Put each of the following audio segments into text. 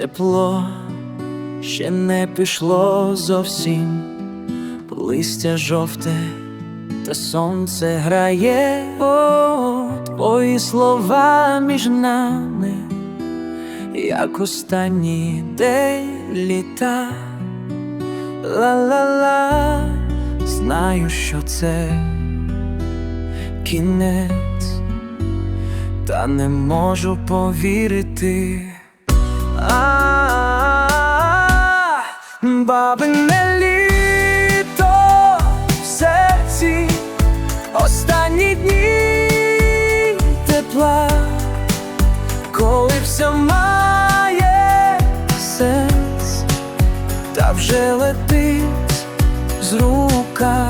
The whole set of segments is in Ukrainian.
тепло ще не пішло зовсім, листя жовте, та сонце грає, О, твої слова між нами, як останній день літа. Ла-ла-ла, знаю, що це кінець, та не можу повірити. Бабине літо в серці, останні дні тепла, коли все має сенс, та вже летить з рука.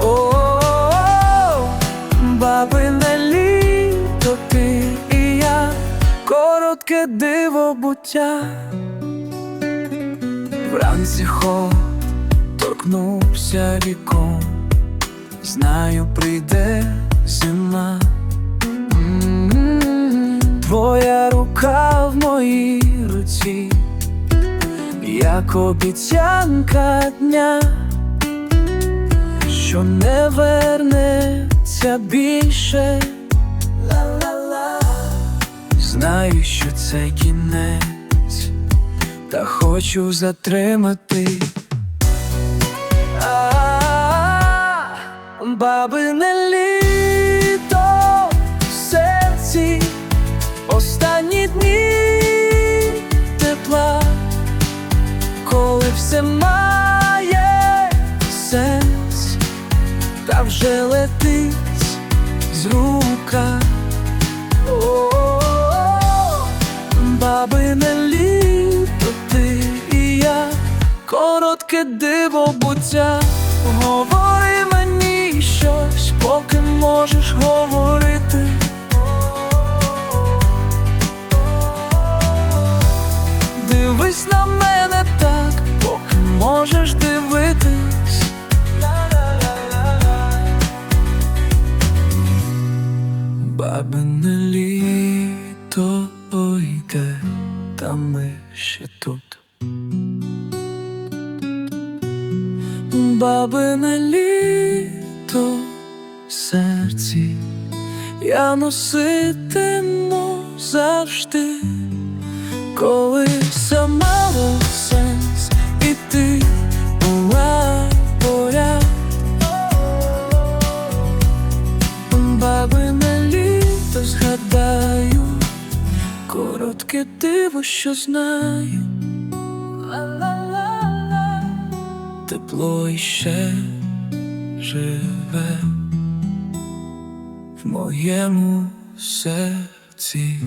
О, бабине літо, ти і я, коротке диво буття. Вранці ход торкнувся віком, знаю, прийде зима. Твоя рука в моїй руці, як обіцянка дня, що не вернеться більше. Ла-ла-ла. Знаю, що це кінець, та хочу затримати. А, Бабине літо в серці, останні дні тепла, коли все має сенс, та вже летить диво буття, говори мені щось, поки можеш говорити. Дивись на мене так, поки можеш дивитись. Бабине літо в серці, я носитиму завжди, коли мало сенс, і ти була поряд. Бабине літо згадаю, коротке диво, що знаю. Тепло іще живе в моєму серці.